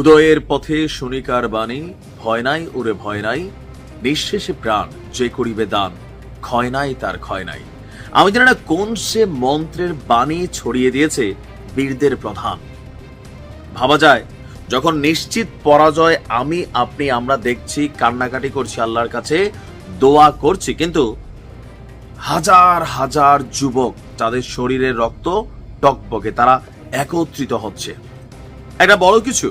উদয়ের পথে শনিকার বাণী, ভয় নাই, ওরে ভয় নাই। নিঃশেষে প্রাণ যে করিবে দান, ক্ষয় নাই, তার ক্ষয় নাই। আমি জানি না কোন সে মন্ত্রের বাণী ছড়িয়ে দিয়েছে বীরদের প্রধান। ভাবা যায়, যখন নিশ্চিত পরাজয় আমি, আপনি, আমরা দেখছি, কান্নাকাটি করছি আল্লাহর কাছে, দোয়া করছি, কিন্তু হাজার হাজার যুবক তাদের শরীরের রক্ত টকবকে, তারা একত্রিত হচ্ছে। একটা বড় কিছু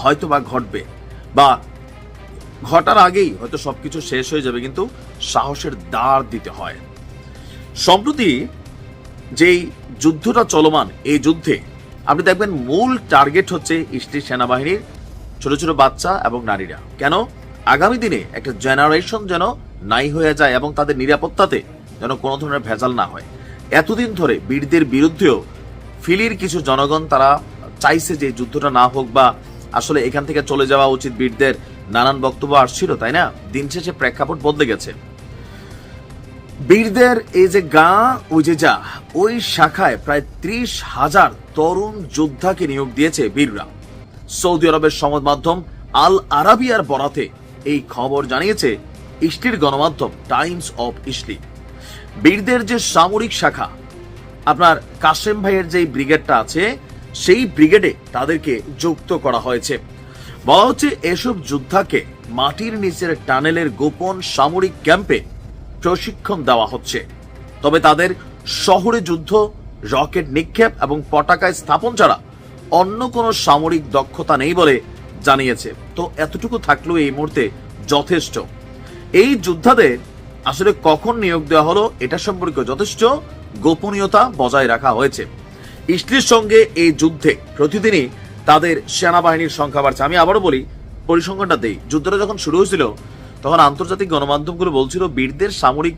হয়তো বা ঘটবে বা ঘটার আগেই হয়তো সবকিছু শেষ হয়ে যাবে, কিন্তু সাহসের দাঁড় দিতে হয়। সম্প্রতি যেই যুদ্ধটা চলমান, এই যুদ্ধে আপনি দেখবেন মূল টার্গেট হচ্ছে ইসলি সেনাবাহিনীর ছোট ছোট বাচ্চা এবং নারীরা। কেন? আগামী দিনে একটা জেনারেশন যেন নাই হয়ে যায় এবং তাদের নিরাপত্তাতে যেন কোনো ধরনের ভেজাল না হয়। এতদিন ধরে বীরদের বিরুদ্ধেও ফিলির কিছু জনগণ তারা চাইছে যে যুদ্ধটা না হোক বা আসলে এখান থেকে চলে যাওয়া উচিত বীরদের। নানান বক্তব্য আসছিল, তাই না? দিন শেষে প্রেক্ষাপট বদলে গেছে। বীরদের এই যে গা, ওই যে যা, ওই শাখায় প্রায় ত্রিশ হাজার তরুণ যোদ্ধাকে নিয়োগ দিয়েছে বীররা। সৌদি আরবের সংবাদ মাধ্যম আল আরাবিয়ার বরাতে এই খবর জানিয়েছে ইসলির গণমাধ্যম টাইমস অফ ইসলি। বীরদের যে সামরিক শাখা, আপনার কাশেম ভাইয়ের যে ব্রিগেডটা আছে সেই ব্রিগেডে তাদেরকে যুক্ত করা হয়েছে। বলা হচ্ছে এসব যোদ্ধাকে মাটির নিচের টানেলের গোপন সামরিক ক্যাম্পে প্রশিক্ষণ দেওয়া হচ্ছে। তবে তাদের শহরে যুদ্ধ, রকেট নিক্ষেপ এবং পটাকায় স্থাপন ছাড়া অন্য কোনো সামরিক দক্ষতা নেই বলে জানিয়েছে। তো এতটুকু থাকলেও এই মুহূর্তে যথেষ্ট। এই যোদ্ধাদের আসলে কখন নিয়োগ দেওয়া হলো, এটা সম্পর্কে যথেষ্ট গোপনীয়তা বজায় রাখা হয়েছে। ইসলির সঙ্গে এই যুদ্ধে প্রতিদিনই তাদের সেনাবাহিনীর সংখ্যা বাড়ছে। আমি আবারও বলি, পরিসংখ্যানটা দেই। যুদ্ধটা যখন শুরু হয়েছিল, তখন আন্তর্জাতিক গণমাধ্যমগুলো বলছিল বীরদের সামরিক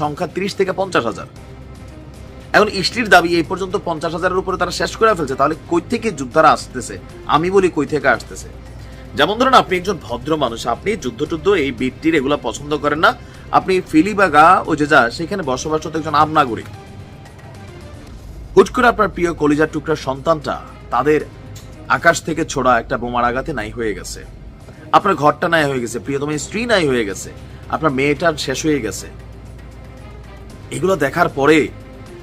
সংখ্যা তিরিশ থেকে পঞ্চাশ হাজার। এখন ইসলির দাবি এই পর্যন্ত পঞ্চাশ হাজারের উপরে তারা শেষ করে ফেলছে। তাহলে কই থেকে যোদ্ধারা আসতেছে? আমি বলি কই থেকে আসতেছে? যেমন ধরুন, আপনি একজন ভদ্র মানুষ, আপনি যুদ্ধ টুদ্ধ এই বীরটির এগুলা পছন্দ করেন না। আপনি ফিলি বা গা ও যে যা, সেখানে বসবাসরত একজন আম নাগরিক। হুট করে আপনার প্রিয় কলিজার টুকরার সন্তানটা তাদের আকাশ থেকে ছোড়া একটা বোমার আঘাতে নাই হয়ে গেছে। আপনার ঘরটা নাই হয়ে গেছে প্রিয়তম স্ত্রী নাই হয়ে গেছে, আপনার মেয়েটার শেষ হয়ে গেছে। এগুলো দেখার পরে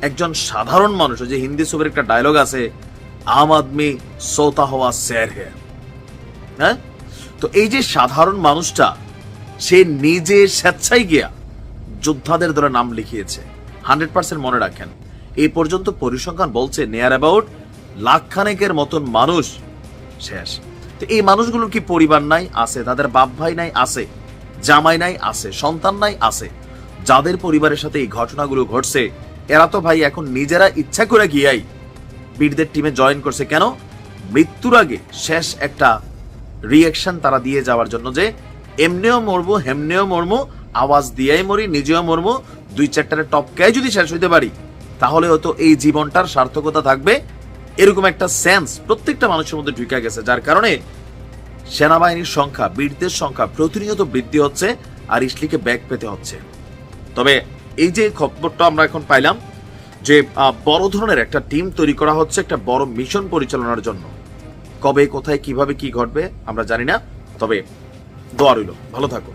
একজন সাধারণ মানুষ যে হিন্দি ছবির একটা ডায়লগ আছে, আম আদমি সোতা হওয়া স্যার হে। হ্যাঁ? তো এই যে সাধারণ মানুষটা, সে নিজে স্বেচ্ছায় গিয়া যোদ্ধাদের দ্বারা নাম লিখিয়েছে। হান্ড্রেড পার্সেন্ট মনে রাখেন। এই পর্যন্ত পরিসংখ্যান বলছে নেয়ার অ্যাবাউট লাখখানেকের মতন মানুষ শেষ। তো এই মানুষগুলোর কি পরিবার নাই? আছে। তাদের বাপ ভাই নাই? আছে। জামাই নাই? আছে। সন্তান নাই? আছে। যাদের পরিবারের সাথে এই ঘটনাগুলো ঘটছে, এরা তো ভাই এখন নিজেরা ইচ্ছা করে গিয়াই বীরদের টিমে জয়েন করছে। কেন? মৃত্যুর আগে শেষ একটা রিয়াকশন তারা দিয়ে যাওয়ার জন্য যে, এমনিও মরবো, হেমনেও মরমো, আওয়াজ দিয়েই মরি, নিজেও মরমো দুই চারটারে টপকায় যদি শেষ হইতে পারি তাহলে হয়তো এই জীবনটার সার্থকতা থাকবে। এরকম একটা সেন্স প্রত্যেকটা মানুষের মধ্যে ঢুকে গেছে, যার কারণে সেনাবাহিনীর সংখ্যা, বীরদের সংখ্যা প্রতিনিয়ত বৃদ্ধি হচ্ছে আর ইসলিকে ব্যাগ পেতে হচ্ছে। তবে এই যে খবরটা আমরা এখন পাইলাম যে বড় ধরনের একটা টিম তৈরি করা হচ্ছে একটা বড় মিশন পরিচালনার জন্য। কবে, কোথায়, কীভাবে, কি ঘটবে আমরা জানি না, তবে দোয়া রইল। ভালো থাকো